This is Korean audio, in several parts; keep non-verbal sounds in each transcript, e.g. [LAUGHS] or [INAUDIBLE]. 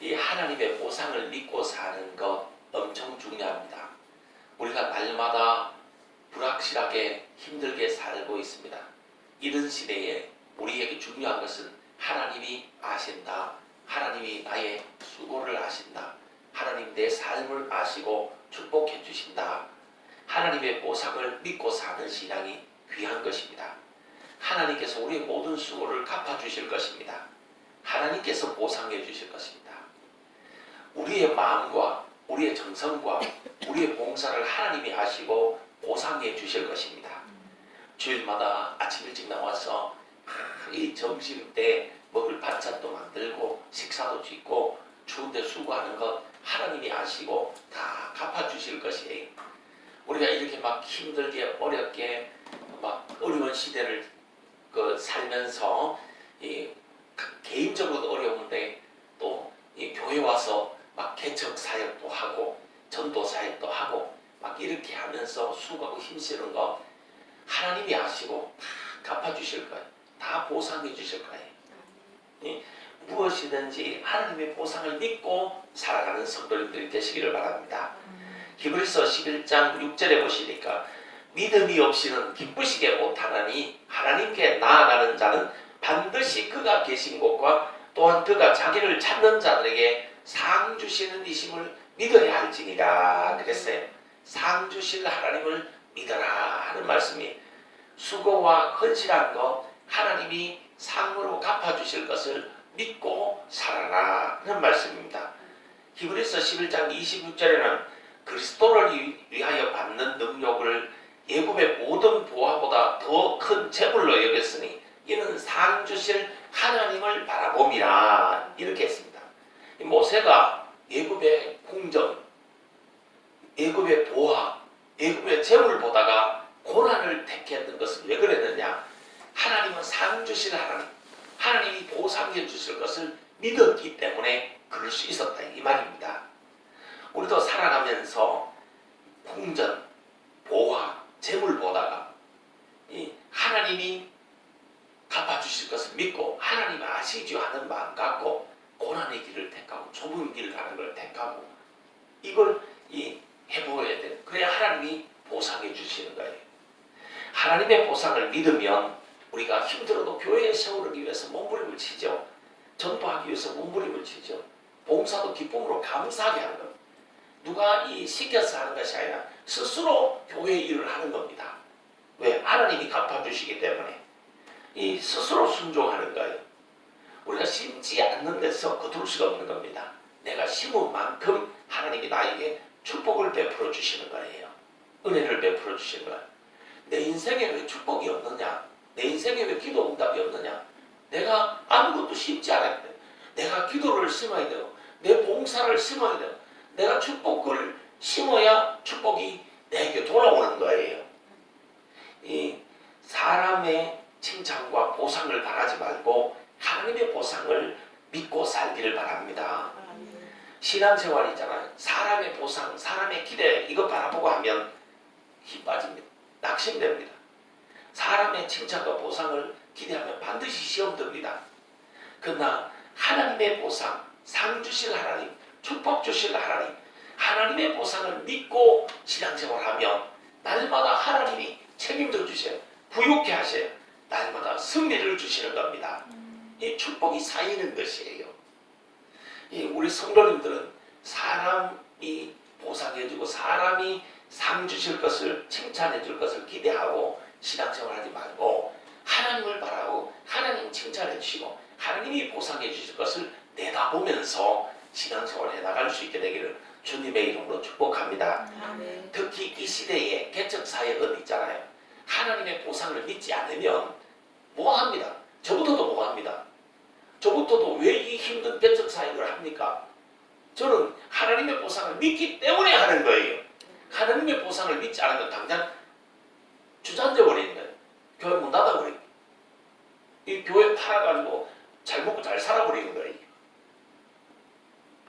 이 하나님의 보상을 믿고 사는 것 엄청 중요합니다. 우리가 날마다 불확실하게 힘들게 살고 있습니다. 이런 시대에 우리에게 중요한 것은 하나님이 아신다. 하나님이 나의 수고를 아신다. 하나님 내 삶을 아시고 축복해 주신다. 하나님의 보상을 믿고 사는 신앙이 귀한 것입니다. 하나님께서 우리의 모든 수고를 갚아 주실 것입니다. 하나님께서 보상해 주실 것입니다. 우리의 마음과 우리의 정성과 우리의 봉사를 하나님이 하시고 보상해 주실 것입니다. 주일마다 아침 일찍 나와서 이 점심 때 먹을 반찬도 만들고 식사도 짓고 추운데 수고하는 것 하나님이 아시고 다 갚아 주실 것이에요. 우리가 이렇게 막 힘들게 어렵게 막 어려운 시대를 그 살면서 이 개인적으로도 어려운데 또 이 교회 와서 막 개척 사역도 하고 전도 사역도 하고 막 이렇게 하면서 수고하고 힘쓰는 거 하나님이 아시고 다 갚아주실 거예요. 다 보상해 주실 거예요. 이 무엇이든지 하나님의 보상을 믿고 살아가는 성도님들이 되시기를 바랍니다. 히브리서 11장 6절에 보시니까 믿음이 없이는 기쁘시게 못하나니 하나님께 나아가는 자는 반드시 그가 계신 곳과 또한 그가 자기를 찾는 자들에게 상 주시는 이심을 믿어야 할지니라 그랬어요. 상 주실 하나님을 믿어라 하는 말씀이 수고와 헌신한 것 하나님이 상으로 갚아 주실 것을 믿고 살아라 하는 말씀입니다. 히브리서 11장 26절에는 그리스도를 위- 위하여 받는 능력을 예굽의 모든 보화보다 더 큰 재물로 여겼으니 이는 상 주실 하나님을 바라봄이라 이렇게 했습니다. 이 모세가 예굽의 궁전, 예굽의 보화, 예굽의 재물을 보다가 고난을 택했던 것은 왜 그랬느냐? 하나님은 상 주실 하나님, 하나님이 보상해 주실 것을 믿었기 때문에 그럴 수 있었다 이 말입니다. 우리도 살아가면서 궁전, 보화, 재물 보다가 이 하나님이 갚아주실 것을 믿고 하나님 아시죠 하는 마음 갖고 고난의 길을 택하고 좁은 길을 가는 걸 택하고 이걸 이 해보아야 돼. 그래야 하나님이 보상해 주시는 거예요. 하나님의 보상을 믿으면 우리가 힘들어도 교회에 세우기 위해서 몸부림을 치죠. 전도하기 위해서 몸부림을 치죠. 봉사도 기쁨으로 감사하게 하는 겁니다. 누가 이 시켜서 하는 것이 아니라 스스로 교회 일을 하는 겁니다. 왜? 하나님이 갚아주시기 때문에. 이 스스로 순종하는 거예요. 우리가 심지 않는 데서 거둘 수가 없는 겁니다. 내가 심은 만큼 하나님이 나에게 축복을 베풀어 주시는 거예요. 은혜를 베풀어 주시는 거예요. 내 인생에 왜 축복이 없느냐? 내 인생에 왜 기도 응답이 없느냐? 내가 아무것도 심지 않았는데 내가 기도를 심어야 되고 내 봉사를 심어야 되고 내가 축복을 심어야 축복이 내게 돌아오는 거예요. 이 사람의 칭찬과 보상을 바라지 말고 하나님의 보상을 믿고 살기를 바랍니다. 신앙생활이잖아요. 사람의 보상, 사람의 기대 이거 바라보고 하면 힘 빠집니다. 낙심됩니다. 사람의 칭찬과 보상을 기대하면 반드시 시험 듭니다. 그러나 하나님의 보상, 상 주실 하나님, 축복 주실 하나님, 하나님의 보상을 믿고 신앙생활하면 날마다 하나님이 책임져 주셔요. 부욕해 하셔요. 날마다 승리를 주시는 겁니다. 이 축복이 쌓이는 것이에요. 이 우리 성도님들은 사람이 보상해주고 사람이 상 주실 것을 칭찬해 줄 것을 기대하고 신앙생활하지 말고 하나님을 바라고 하나님 칭찬해 주시고 하나님이 보상해 주실 것을 내다보면서 신앙생활 해 나갈 수 있게 되기를 주님의 이름으로 축복합니다. 아멘. 특히 이 시대에 개척 사역은 있잖아요. 하나님의 보상을 믿지 않으면 뭐 합니다. 저부터도 뭐 합니다. 저부터도 왜 이 힘든 개척 사역을 합니까? 저는 하나님의 보상을 믿기 때문에 하는 거예요. 하나님의 보상을 믿지 않으면 당장 주저앉아 버리는 거예요. 교회 문 닫아 버리고 이 교회 팔아가지고 잘 먹고 잘 살아버리는 거예요.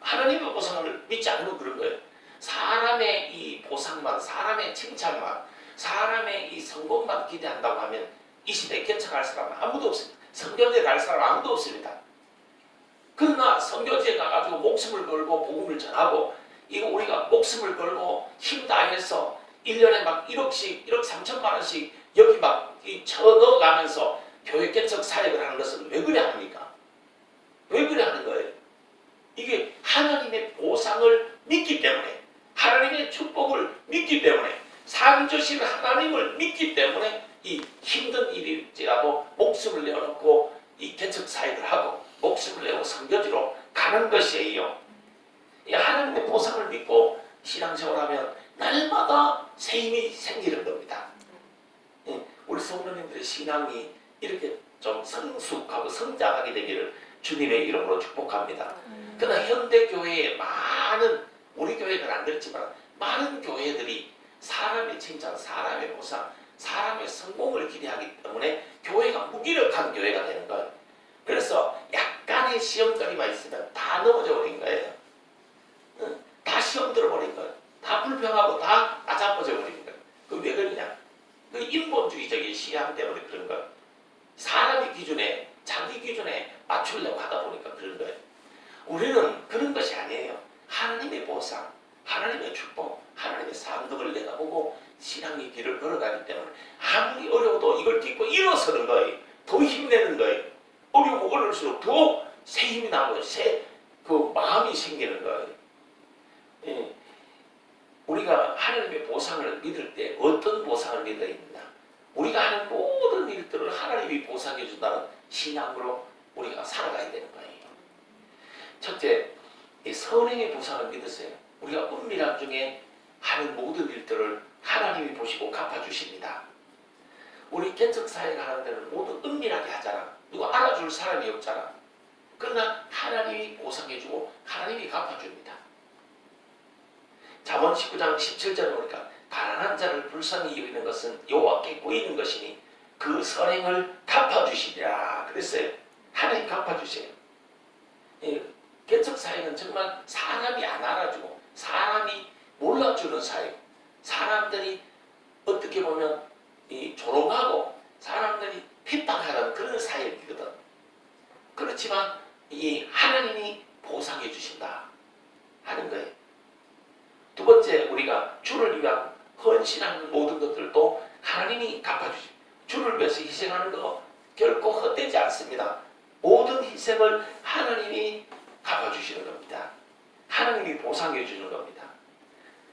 하나님의 보상을 믿지 않으면 그런 거예요. 사람의 이 보상만, 사람의 칭찬만, 사람의 이 성공만 기대한다고 하면 이 시대에 개척할 사람은 아무도 없습니다. 성경에 갈 사람 아무도 없습니다. 그러나 선교지에 가가지고 목숨을 걸고 복음을 전하고 이거 우리가 목숨을 걸고 힘 다해서 1년에 막 1억씩 1억 3천만 원씩 여기 막이 쳐넣어가면서 교회 개척 사역을 하는 것은 왜 그래 합니까? 왜 그래 하는 거예요? 이게 하나님의 보상을 믿기 때문에 하나님의 축복을 믿기 때문에 상 주신 하나님을 믿기 때문에 이 힘든 일일지라도 목숨을 내어놓고 이 개척 사역을 하고 목숨을 내고 선교지로 가는 것이에요. 이 하나님의 보상을 믿고 신앙생활하면 날마다 새 힘이 생기는 겁니다. 예, 우리 성도님들의 신앙이 이렇게 좀 성숙하고 성장하게 되기를 주님의 이름으로 축복합니다. 그러나 현대 교회에 많은 우리 교회는 안 그렇지만 많은 교회들이 사람의 칭찬, 사람의 보상, 사람의 성공을 기대하기 때문에 교회가 무기력한 교회가 되는 거예요. 그래서 약간의 시험거리만 있으면 다 넘어져 버린 거예요. 응, 다 시험 들어버린 거예요. 다 불평 다 버린 거예요. 그왜 그러냐? 그 인본주의적인 시향 때문에 그런 거예요. 사람의 기준에 자기 기준에 맞추려고 하다 보니까 그런 거예요. 우리는 그런 것이 아니에요. 하나님의 보상, 하나님의 축복, 하나님의 상덕을 내다보고 신앙의 길을 걸어가기 때문에 아무리 어려워도 이걸 딛고 일어서는 거예요. 더 힘내는 거예요. 어려우면 어려울수록 더 새 힘이 나고 새그 마음이 생기는 거예요. 예. 우리가 하나님의 보상을 믿을 때 어떤 보상을 믿어야 있느냐? 우리가 하는 모든 일들을 하나님이 보상해 준다는 신앙으로 우리가 살아가야 되는 거예요. 첫째, 이 선행의 보상을 믿으세요. 우리가 은밀함 중에 하는 모든 일들을 하나님이 보시고 갚아주십니다. 우리 개척 사회가 하는 데는 모두 은밀하게 하잖아. 누가 알아줄 사람이 없잖아. 그러나 하나님이 보상해주고 하나님이 갚아줍니다. 잠언 19장 17절에 보니까 가난한 자를 불쌍히 여기는 것은 여호와께 보이는 것이니 그 선행을 갚아주시리라 그랬어요. 하나님 갚아주세요. 예, 개척 사회는 정말 사람이 안 알아주고 사람이 몰라주는 사회. 사람들이 어떻게 보면 이 조롱하고 사람들이 핍박하는 그런 사회이거든. 그렇지만 이 하나님이 보상해 주신다 하는 거예요. 두 번째 우리가 주를 위한 헌신하는 모든 것들도 하나님이 갚아주시. 주를 위해서 희생하는 거 결코 헛되지 않습니다. 모든 희생을 하나님이 갚아주시는 겁니다. 하나님이 보상해 주는 겁니다.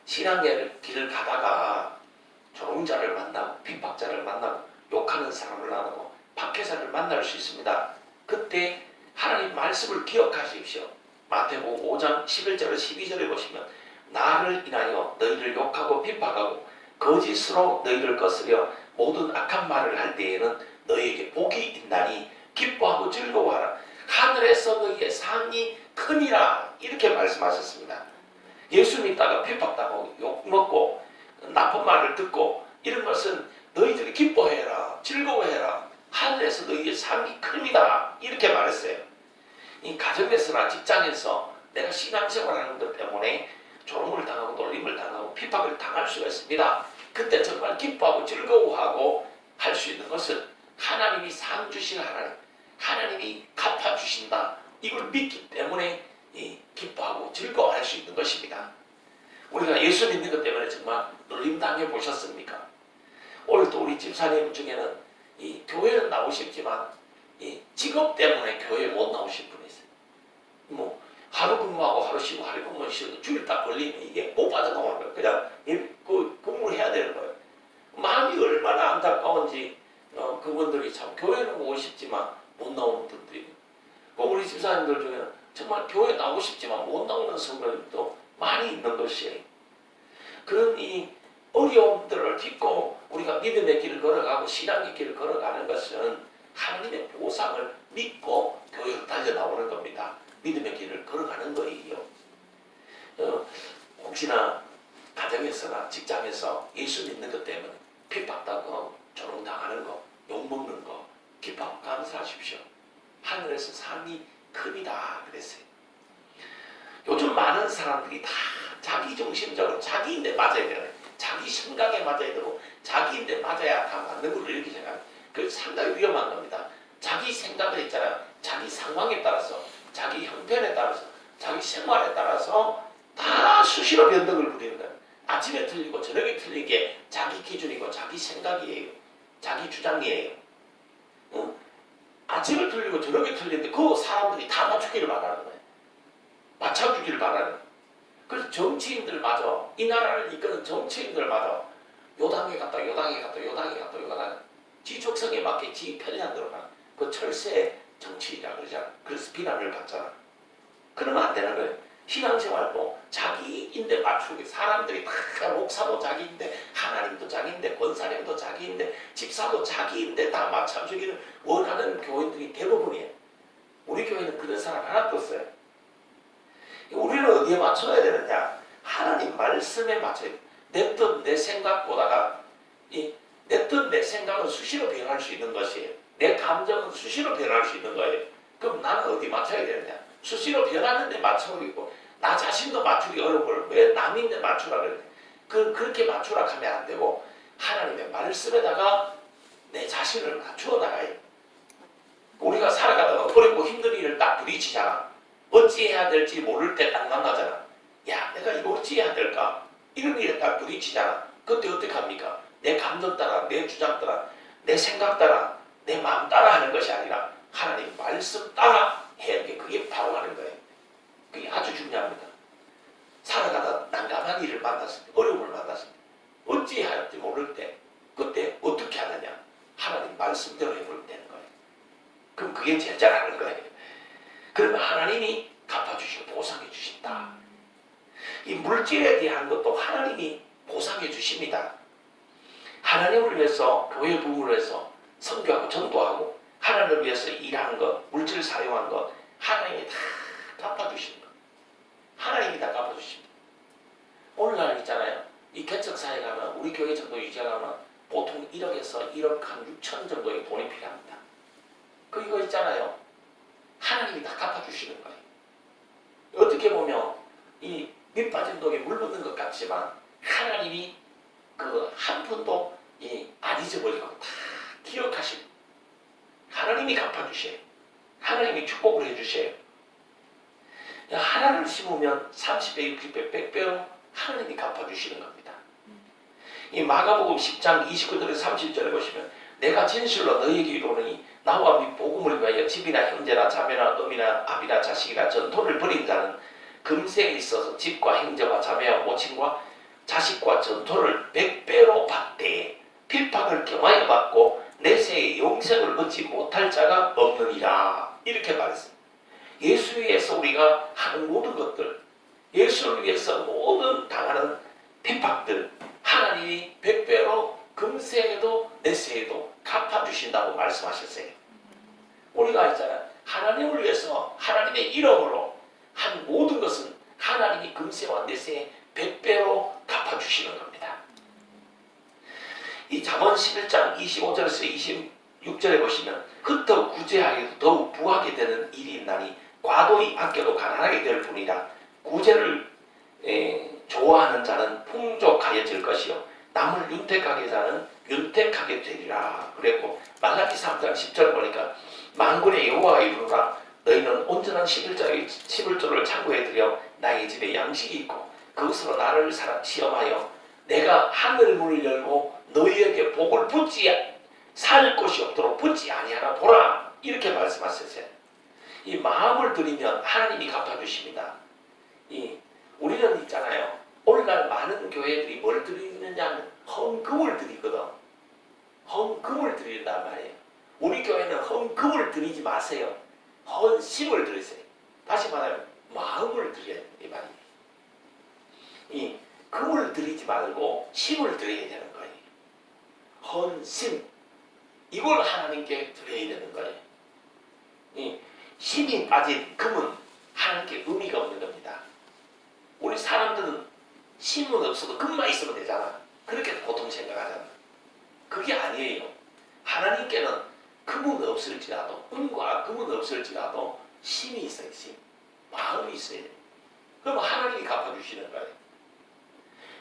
신앙의 길을 가다가 조롱자를 만나고 핍박자를 만나고 욕하는 사람을 만나고 박해자를 만날 수 있습니다. 그때 하나님 말씀을 기억하십시오. 마태복음 5장 11절에 12절에 보시면 나를 인하여 너희를 욕하고 핍박하고 거짓으로 너희를 거스려 모든 악한 말을 할 때에는 너희에게 복이 있나니 기뻐하고 즐거워하라. 하늘에서 너희의 상이 크니라 이렇게 말씀하셨습니다. 예수 믿다가 핍박당하고 욕먹고 나쁜 말을 듣고 이런 것은 너희들이 기뻐해라 즐거워해라 하늘에서 너희의 상이 큽니다 이렇게 말했어요. 이 가정에서나 직장에서 내가 신앙생활하는 것 때문에 조롱을 당하고 놀림을 당하고 핍박을 당할 수가 있습니다. 그때 정말 기뻐하고 즐거워하고 할 수 있는 것은 하나님이 상 하나님, 하나님이 갚아 주신다. 이걸 믿기 때문에 이 기뻐하고 즐거워할 수 있는 것입니다. 우리가 예수 믿는 것 때문에 정말 놀림 당해 보셨습니까? 오늘도 우리 집사님 중에는 이 교회는 나오셨지만 이 직업 때문에 교회 못 나오신 분이 있어요. 뭐 하루 근무하고 하루 쉬고 하루 근무 쉬고 주일 딱 걸리면 이게 못 받아나오는 거예요. 그냥 일- 그 근무를 해야 되는 거예요. 마음이 얼마나 안타까운지 어, 그분들이 참 교회는 오고 싶지만 못 나오는 분들이 그 우리 집사님들 중에는 정말 교회 나오고 싶지만 못 나오는 성도들도 많이 있는 것이에요. 그런 이 어려움들을 딛고 우리가 믿음의 길을 걸어가고 신앙의 길을 걸어가는 것은 하나님의 보상을 믿고 교회로 달려 나오는 겁니다. 믿음의 길을 걸어가는 거예요. 어, 혹시나 가정에서나 직장에서 예수 믿는 것 때문에 핍박당하고 조롱당하는 거, 욕먹는 거, 기뻐하고 감사하십시오. 하늘에서 상이 큽니다. 그랬어요. 요즘 많은 사람들이 다 자기 중심적으로 자기인데 맞아야 되는 자기 생각에 맞아야 되고 자기인데 맞아야 다 맞는 걸로 이렇게 생각해요. 그 상당히 위험한 겁니다. 자기 생각을 있잖아요. 자기 상황에 따라서 자기 형편에 따라서 자기 생활에 따라서 다 수시로 변덕을 부리는 거예요. 아침에 틀리고 저녁에 틀린 게 자기 기준이고 자기 생각이에요. 자기 주장이에요. 어? 아침에 틀리고 저녁에 틀리는데 그 사람들이 다 맞추기를 바라는 거예요. 맞춰주기를 바라는 거예요. 그래서 정치인들마저 이 나라를 이끄는 정치인들마저 요당에 갔다 요당에 갔다 요당에 갔다 요당에 지 적성에 맞게 지 편의상 들어가는 그 철새 정치인이라 그러잖아. 그래서 비난을 받잖아. 그러면 안 되는 거예요. 신앙생활도 자기인데 맞추기 사람들이 다 목사도 자기인데 하나님도 자기인데 권사님도 자기인데 집사도 자기인데 다 맞춰주기를 원하는 교인들이 대부분이에요. 우리 교회는 그런 사람 하나도 없어요. 우리는 어디에 맞춰야 되느냐? 하나님 말씀에 맞춰야 돼. 내 뜻, 내 생각보다가 이내 뜻, 내 생각은 수시로 변할 수 있는 것이에요. 내 감정은 수시로 변할 수 있는 거예요. 그럼 나는 어디 맞춰야 되느냐? 수시로 변하는데 맞춰버리고 나 자신도 맞추기 어려운 걸 왜 남인데 맞추라 그래? 그 그렇게 맞추라 하면 안 되고 하나님의 말씀에다가 내 자신을 맞추어 나가요. 우리가 살아가다가 어렵고 힘든 일을 딱 부딪히잖아. 어찌해야 될지 모를 때 딱 만나잖아. 야, 내가 이거 어찌해야 될까? 이런 일에 딱 부딪히잖아. 그때 어떻게 합니까? 내 감정 따라, 내 주장 따라, 내 생각 따라, 내 마음 따라 하는 것이 아니라 하나님 말씀 따라 해야 돼. 그게 바로 하는 거예요. 그게 아주 중요합니다. 살아가다 난감한 일을 만났을 때, 어려움을 만났을 때, 어찌해야 할지 모를 때, 그때 어떻게 하느냐? 하나님 말씀대로 해버리면 되는 거예요. 그럼 그게 제일 잘하는 거예요. 그러면 하나님이 갚아주시고 보상해 주신다. 이 물질에 대한 것도 하나님이 보상해 주십니다. 하나님을 위해서 교회 부흥을 위해서 선교하고 전도하고 하나님을 위해서 일하는 것, 물질 사용한 것 하나님이 다 갚아주시는 것. 하나님이 다 갚아주십니다. 오늘날 있잖아요. 이 개척사에 가면 우리 교회 정도 유지하려면 보통 1억에서 1억 한 6천 정도의 돈이 필요합니다. 그 이거 있잖아요. 하나님이 다 갚아주시는 거예요. 어떻게 보면 이 밑빠진 독에 물 붓는 것 같지만 하나님이 그 한 푼도 이안 잊어버리고 다 기억하시고 하나님이 갚아주셔요. 하나님이 축복을 해주셔요. 하나를 심으면 30배, 60배, 100배로 하나님이 갚아주시는 겁니다. 이 마가복음 10장 29절에서 30절에 보시면 내가 진실로 너희에게 이르노니 나와 및 복음을 위하여 집이나 형제나 자매나 어미나 아비나 자식이나 전토를 벌인 자는 금세에 있어서 집과 형제와 자매와 모친과 자식과 전토를 백배로 받되 핍박을 경하여 받고 내세의 영생을 얻지 못할 자가 없느니라 이렇게 말했습니다. 예수 위해서 우리가 하는 모든 것들 예수를 위해서 모든 당하는 핍박들 하나님이 백배로 금세에도 내세에도 갚아주신다고 말씀하셨어요. 우리가 있잖아 하나님을 위해서 하나님의 이름으로 한 모든 것은 하나님이 금세와 내세에 백배로 갚아주시는 겁니다. 이 잠언 11장 25절에서 26절에 보시면 흩어 구제하기도 더욱 부하게 되는 일이 있나니 과도히 아껴도 가난하게 될 뿐이라 구제를 에, 좋아하는 자는 풍족하여질 것이요. 남을 윤택하게 자는 윤택하게 되리라. 그랬고 말라기 3장 10절 보니까 만군의 여호와가 이르노라. 너희는 온전한 11조의 11조를 창고에 들여 나의 집에 양식이 있고 그것으로 나를 사랑 시험하여 내가 하늘 문을 열고 너희에게 복을 붙지 살 곳이 없도록 붙지 아니하라 보라 이렇게 말씀하셨어요. 이 마음을 드리면 하나님이 갚아주십니다. 이 우리는 있잖아요. 오늘날 많은 교회들이 뭘 드리느냐면 헌금을 드리거든. 헌금을 드린단 말이에요. 우리 교회는 헌금을 드리지 마세요. 헌심을 드리세요. 다시 말하면 마음을 드려야 이 말이에요. 이 금을 드리지 말고 심을 드려야 되는 거예요. 헌심 이걸 하나님께 드려야 되는 거예요. 이 심이 빠진 금은 하나님께 의미가 없는 겁니다. 우리 사람들은 심은 없어도 금만 있으면 되잖아. 그렇게 보통 생각하잖아. 그게 아니에요. 하나님께는 금은 없을지라도 은과 금은 없을지라도 심이 있어요. 심. 마음이 있어야 돼. 그럼 하나님이 갚아주시는 거예요.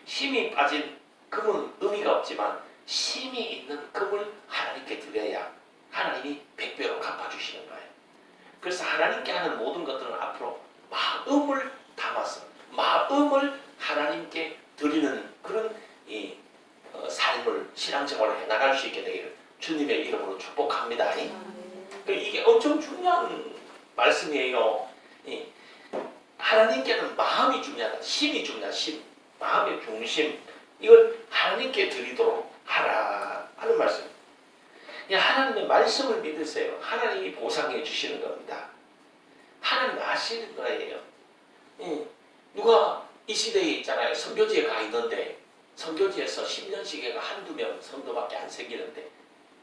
힘이 빠진 금은 의미가 없지만 힘이 있는 금을 하나님께 드려야 하나님이 백배로 갚아주시는 거예요. 그래서 하나님께 하는 모든 것들은 앞으로 마음을 담아서 마음을 하나님께 드리는 그런 이 어, 삶을 신앙생활을 해나갈 수 있게 되기를 주님의 이름으로 축복합니다. 그 이게 엄청 중요한 말씀이에요. 이 하나님께는 마음이 중요하다. 심이 중요하다. 심. 마음의 중심. 이걸 하나님께 드리도록 하라 하는 말씀. 이 하나님의 말씀을 믿으세요. 하나님이 보상해 주시는 겁니다. 하나님 아시는 거예요. 예. 누가 이 시대에 있잖아요. 선교지에 가 있는데 선교지에서 10년씩 애가 한두 명 성도밖에 안 생기는데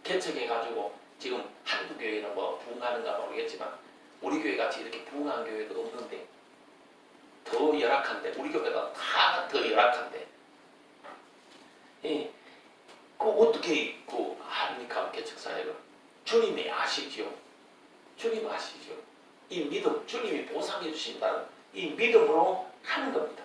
개척해가지고 지금 한두 교회는 뭐 부흥하는가 모르겠지만 우리 교회 같이 이렇게 부흥한 교회도 없는데 더 열악한데 우리 교회가 다 더 열악한데. 예. 그 어떻게 그 합니까 개척 사역을 주님이 아시죠? 주님 아시죠? 이 믿음 주님이 보상해 주신다는 이 믿음으로 하는 겁니다.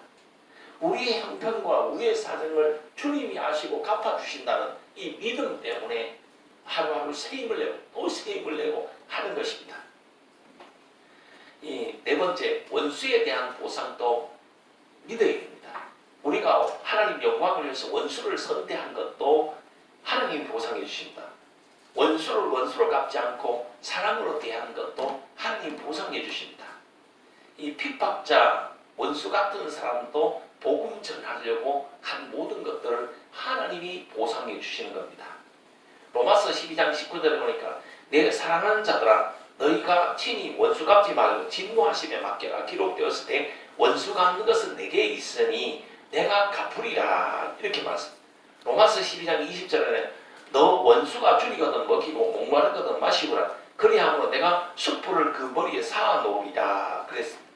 우리의 형편과 우리의 사정을 주님이 아시고 갚아주신다는 이 믿음 때문에 하루하루 새 힘을 내고 또새 힘을 내고 하는 것입니다. 이 네 번째 원수에 대한 보상도 믿어야 됩니다. 우리가 하나님 영광을 위해서 원수를 선대한 것도 하나님이 보상해 주십니다. 원수를 원수로 갚지 않고 사랑으로 대하는 것도 하나님 보상해 주십니다. 이 핍박자 원수 같은 사람도 복음 전하려고 한 모든 것들을 하나님이 보상해 주시는 겁니다. 로마서 12장 19절에 보니까 내 사랑하는 자들아 너희가 친히 원수 갚지 말고 진노하심에 맡겨라 기록되었을 때 원수 갚는 것은 내게 있으니 내가 갚으리라 이렇게 말씀. 로마서 12장 20절에는 너 원수가 줄이거든 먹이고 목마르거든 마시고라 그리함으로 내가 숯불을 그 머리에 쌓아 놓으리라 그랬습니다.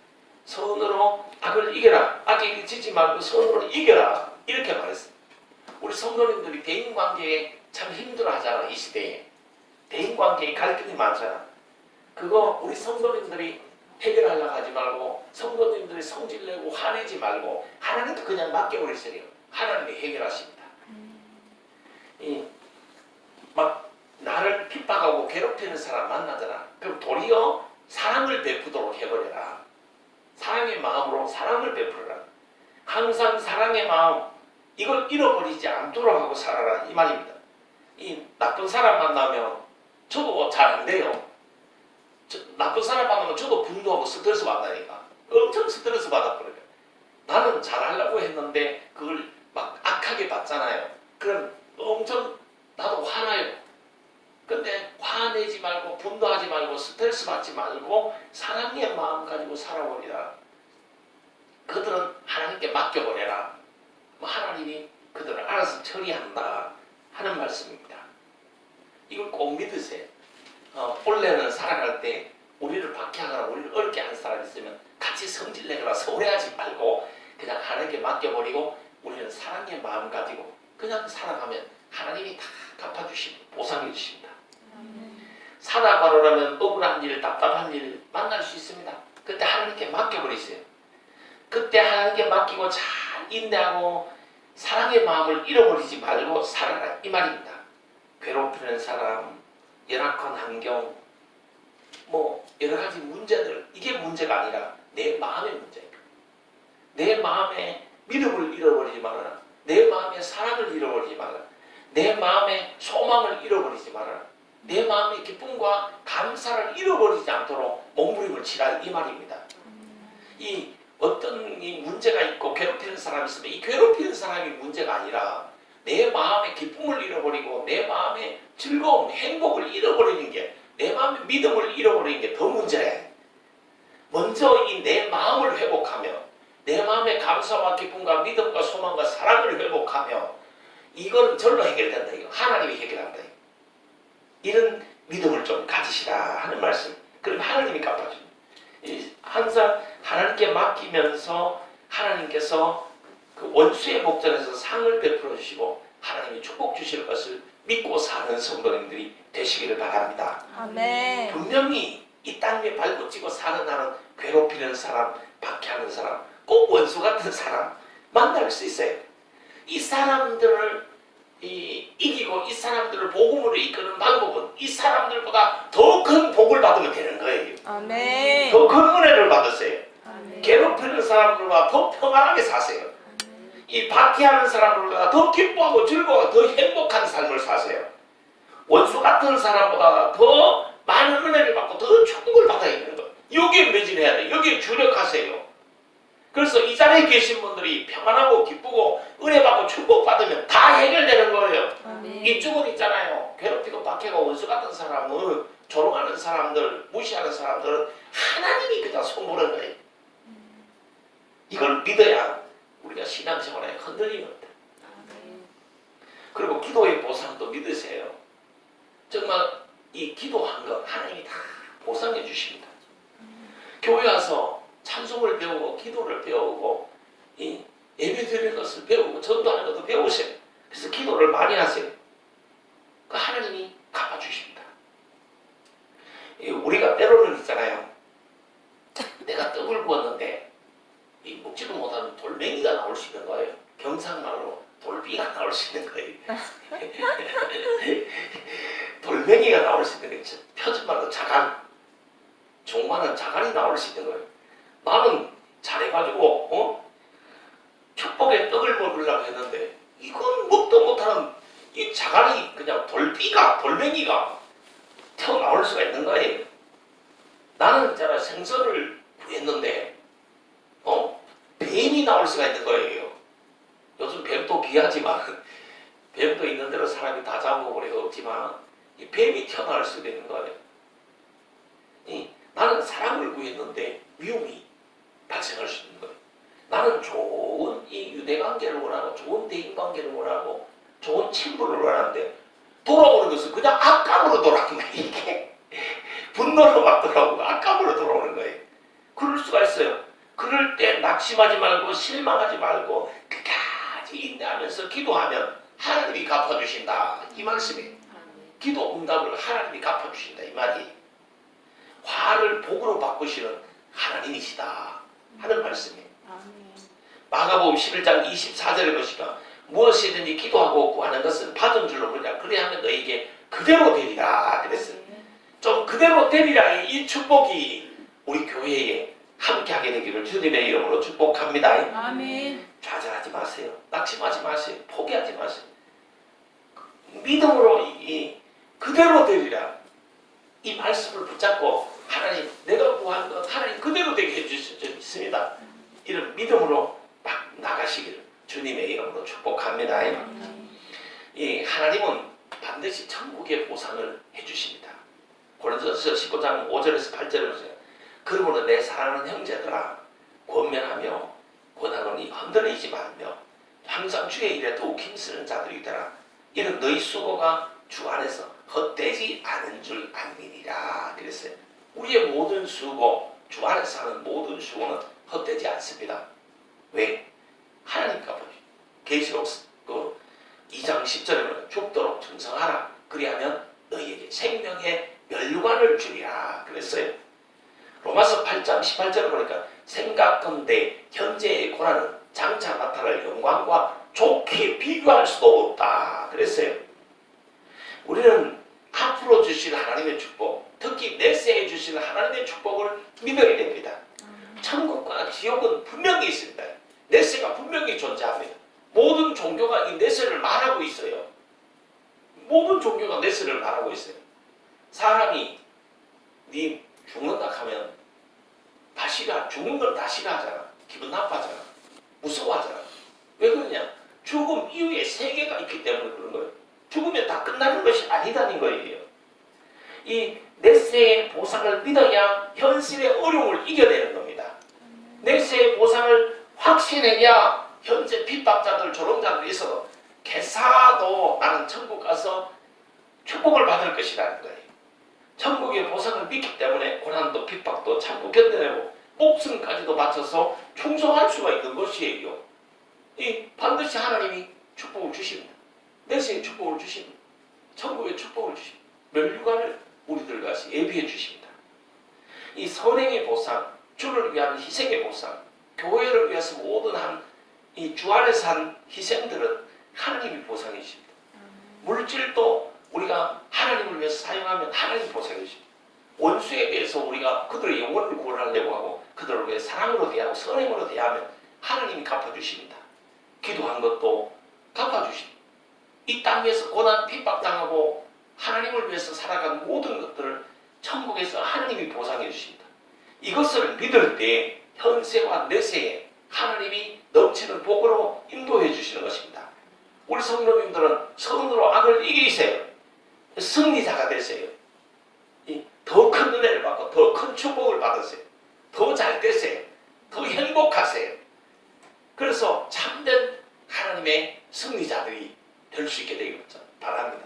선으로 악을 이겨라. 악에게 지지 말고 선으로 이겨라. 이렇게 말했어요. 우리 성도님들이 대인관계에 참 힘들어하잖아 이 시대에. 대인관계에 갈등이 많잖아. 그거 우리 성도님들이 해결하려고 하지 말고 성도님들이 성질내고 화내지 말고 하나님께 그냥 맡겨버리세요. 하나님이 해결하십니다. 이막 나를 핍박하고 괴롭히는 사람 만나잖아. 그럼 도리어 사랑을 베푸도록 해버려라. 사랑의 마음으로 사랑을 베풀어라. 항상 사랑의 마음 이걸 잃어버리지 않도록 하고 살아라 이 말입니다. 이 나쁜 사람 만나면 저도 잘 안 돼요. 저, 나쁜 사람 만나면 저도 분노하고 스트레스 받다니까. 엄청 스트레스 받아버려요. 나는 잘하려고 했는데 그걸 막 악하게 받잖아요. 그럼 엄청 나도 화나요. 근데 화내지 말고 분노하지 말고 스트레스 받지 말고 사랑의 마음 가지고 살아버리라. 그들은 하나님께 맡겨버려라. 뭐 하나님이 그들을 알아서 처리한다 하는 말씀입니다. 이걸 꼭 믿으세요. 어, 원래는 살아갈 때 우리를 박해하거나 우리를 어렵게 한 사람 있으면 같이 성질내거나 소리하지 말고 그냥 하나님께 맡겨버리고 우리는 사랑의 마음 가지고 그냥 살아가면 하나님이 다 갚아주시고 보상해 주십니다. 살아가려면 억울한 일, 답답한 일 만날 수 있습니다. 그때 하나님께 맡겨버리세요. 그때 하나님께 맡기고 잘 인내하고 사랑의 마음을 잃어버리지 말고 살아라 이 말입니다. 괴롭히는 사람, 열악한 환경, 뭐 여러 가지 문제들 이게 문제가 아니라 내 마음의 문제예요. 내 마음의 믿음을 잃어버리지 말아라. 내 마음의 사랑을 잃어버리지 말아라. 내 마음의 소망을 잃어버리지 말아라. 내 마음의 기쁨과 감사를 잃어버리지 않도록 몸부림을 치라 이 말입니다. 이 어떤 이 문제가 있고 괴롭히는 사람이 있으면 이 괴롭히는 사람이 문제가 아니라 내 마음의 기쁨을 잃어버리고 내 마음의 즐거움, 행복을 잃어버리는 게 내 마음의 믿음을 잃어버리는 게 더 문제래. 먼저 이 내 마음을 회복하며 내 마음의 감사와 기쁨과 믿음과 소망과 사랑을 회복하며 이건 절로 해결된다. 이거 하나님이 해결한다. 이거. 이런 믿음을 좀 가지시라 하는 말씀. 그럼 하나님이 갚아줍니다. 이 항상 하나님께 맡기면서 하나님께서 그 원수의 목전에서 상을 베풀어 주시고 하나님이 축복 주실 것을 믿고 사는 성도님들이 되시기를 바랍니다. 아멘. 분명히 이땅 위에 발붙이고 사는 나는 괴롭히는 사람, 박해하는 사람, 꼭 원수 같은 사람 만날 수 있어요. 이 사람들을 이, 이기고 이 사람들을 복음으로 이끄는 방법은 이 사람들보다 더 큰 복을 받으면 되는 거예요. 아멘. 더 큰 은혜를 받으세요. 아멘. 괴롭히는 사람들보다 더 평안하게 사세요. 이 박해하는 사람들보다 더 기뻐하고 즐거워 더 행복한 삶을 사세요. 원수 같은 사람보다 더 많은 은혜를 받고 더 축복을 받아야 되는 거예요. 여기에 매진해야 돼요. 여기에 주력하세요. 그래서 이 자리에 계신 분들이 평안하고 기쁘고 은혜 받고 축복 받으면 다 해결되는 거예요. 아멘. 이쪽은 있잖아요. 괴롭히고 박해가 원수 같은 사람은 조롱하는 사람들, 무시하는 사람들은 하나님이 그냥 손보는 거예요. 이걸 믿어야 우리가 신앙생활에 흔들림이 없다. 그리고 기도의 보상도 믿으세요. 정말 이 기도한 것 하나님이 다 보상해 주십니다. 교회 와서 찬송을 배우고 기도를 배우고 이 예배 드리는 것을 배우고 전도하는 것도 배우세요. 그래서 기도를 많이 하세요. 그 하나님이 갚아주십니다. 이 우리가 때로는 있잖아요. 내가 떡을 구웠는데 이 먹지도 못하는 돌멩이가 나올 수 있는 거예요. 경상말로 돌비가 [LAUGHS] 나올 수 있는 거예요. 돌멩이가 나올 수 있는 거예요. 표준말로 자간. 종말은 자간이 나올 수 있는 거예요. 나는 잘해가지고 어? 축복의 떡을 먹으려고 했는데 이건 먹도 못하는 이 자갈이 그냥 돌비가 돌멩이가 튀어나올 수가 있는 거예요. 나는 있잖아 생선을 구했는데 어 뱀이 나올 수가 있는 거예요. 요즘 뱀도 귀하지만 [LAUGHS] 뱀도 있는 대로 사람이 다 잡아버리가 없지만 이 뱀이 튀어나올 수도 있는 거예요. 이, 나는 사랑을 구했는데 미움이 발생할 수 있는 거예요. 나는 좋은 이 유대 관계를 원하고 좋은 대인 관계를 원하고 좋은 친분을 원하는데 돌아오는 것은 그냥 악감으로 돌아오는 거예요. 이게 분노로 막 돌아오고 악감으로 돌아오는 거예요. 그럴 수가 있어요. 그럴 때 낙심하지 말고 실망하지 말고 인내하면서 기도하면 하나님이 갚아주신다. 이 말씀이에요. 기도 응답을 하나님이 갚아주신다. 이 말이 화를 복으로 바꾸시는 하나님이시다. 하는. 아멘. 마가복음 11장 24절에 보시면 무엇이든지 기도하고 구하는 것은 받은 줄로 모르냐 그래야 하면 너에게 그대로 되리라 그랬어요. 좀 그대로 되리라 이 축복이 우리 교회에 함께하게 되기를 주님의 이름으로 축복합니다. 아멘. 좌절하지 마세요. 낙심하지 마세요. 포기하지 마세요. 믿음으로 이, 이 그대로 되리라 이 말씀을 붙잡고 하나님 내가 구한 것 하나님 그대로 되게 해주실 줄 믿습니다. 이런 믿음으로 막 나가시기를 주님의 이름으로 축복합니다. 이 하나님은 반드시 천국의 보상을 해주십니다. 고린도서 19장 5절에서 8절에 보세요. 그러므로 내 사랑하는 형제들아 권면하며 권하노니 흔들리지 말며 항상 주의 일에 더욱 힘쓰는 자들이 되라. 이는 너희 수고가 주 안에서 헛되지 않은 줄 알미니라. 그랬어요. 우리의 모든 수고, 주 안에서 하는 모든 수고는 헛되지 않습니다. 왜? 하나님과 보시. 계시록 그 2장 10절에 보면 죽도록 충성하라. 그리하면 너희에게 생명의 멸류관을 주리라. 그랬어요. 로마서 8장 18절을 보니까 생각건대 현재의 고난은 장차 나타날 영광과 좋게 비교할 수도 없다. 그랬어요. 우리는 앞으로 주실 하나님의 축복, 특히 내세에 주실 하나님의 축복을 믿어야 됩니다. 천국과 지옥은 분명히 있습니다. 내세가 분명히 존재합니다. 모든 종교가 이 내세를 말하고 있어요. 모든 종교가 내세를 말하고 있어요. 사람이 네 죽는다 하면 다 싫어. 죽는 걸다 싫어하잖아. 기분 나빠하잖아. 무서워하잖아. 왜 그러냐? 죽음 이후에 세계가 있기 때문에 그런 거예요. 죽으면 다 끝나는 것이 아니다는 거예요. 이 내세의 보상을 믿어야 현실의 어려움을 이겨내는 겁니다. 내세의 보상을 확신해야 현재 핍박자들, 조롱자들이 있어도 개사도 나는 천국 가서 축복을 받을 것이라는 거예요. 천국의 보상을 믿기 때문에 고난도 핍박도 참고 견뎌내고 목숨까지도 바쳐서 충성할 수가 있는 것이에요. 이 반드시 하나님이 축복을 주십니다. 내세의 축복을 주십니다. 천국의 축복을 주십니다. 멸류관을 우리들 같이 예비해 주십니다. 이 선행의 보상, 주를 위한 희생의 보상, 교회를 위해서 모든 한 이 주 안에서 한 희생들은 하나님이 보상해 주십니다. 물질도 우리가 하나님을 위해서 사용하면 하나님 보상해 주십니다. 원수에 대해서 우리가 그들의 영혼을 구원하려고 하고 그들을 위해 사랑으로 대하고 선행으로 대하면 하나님이 갚아주십니다. 기도한 것도 갚아주십니다. 이 땅에서 고난 핍박당하고 하나님을 위해서 살아간 모든 것들을 천국에서 하나님이 보상해 주십니다. 이것을 믿을 때 현세와 내세에 하나님이 넘치는 복으로 인도해 주시는 것입니다. 우리 성도님들은 선으로 악을 이기세요. 승리자가 되세요. 더 큰 은혜를 받고 더 큰 축복을 받으세요. 더 잘 되세요. 더 행복하세요. 그래서 참된 하나님의 승리자들이 될 수 있게 되길 바랍니다.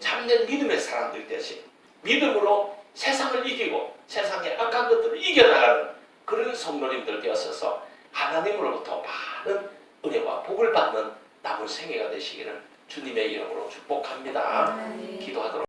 참된 믿음의 사람들이 되세요. 믿음으로 세상을 이기고 세상의 악한 것들을 이겨나가는 그런 성도님들 되어서 하나님으로부터 많은 은혜와 복을 받는 남은 생애가 되시기를 주님의 이름으로 축복합니다. 기도하도록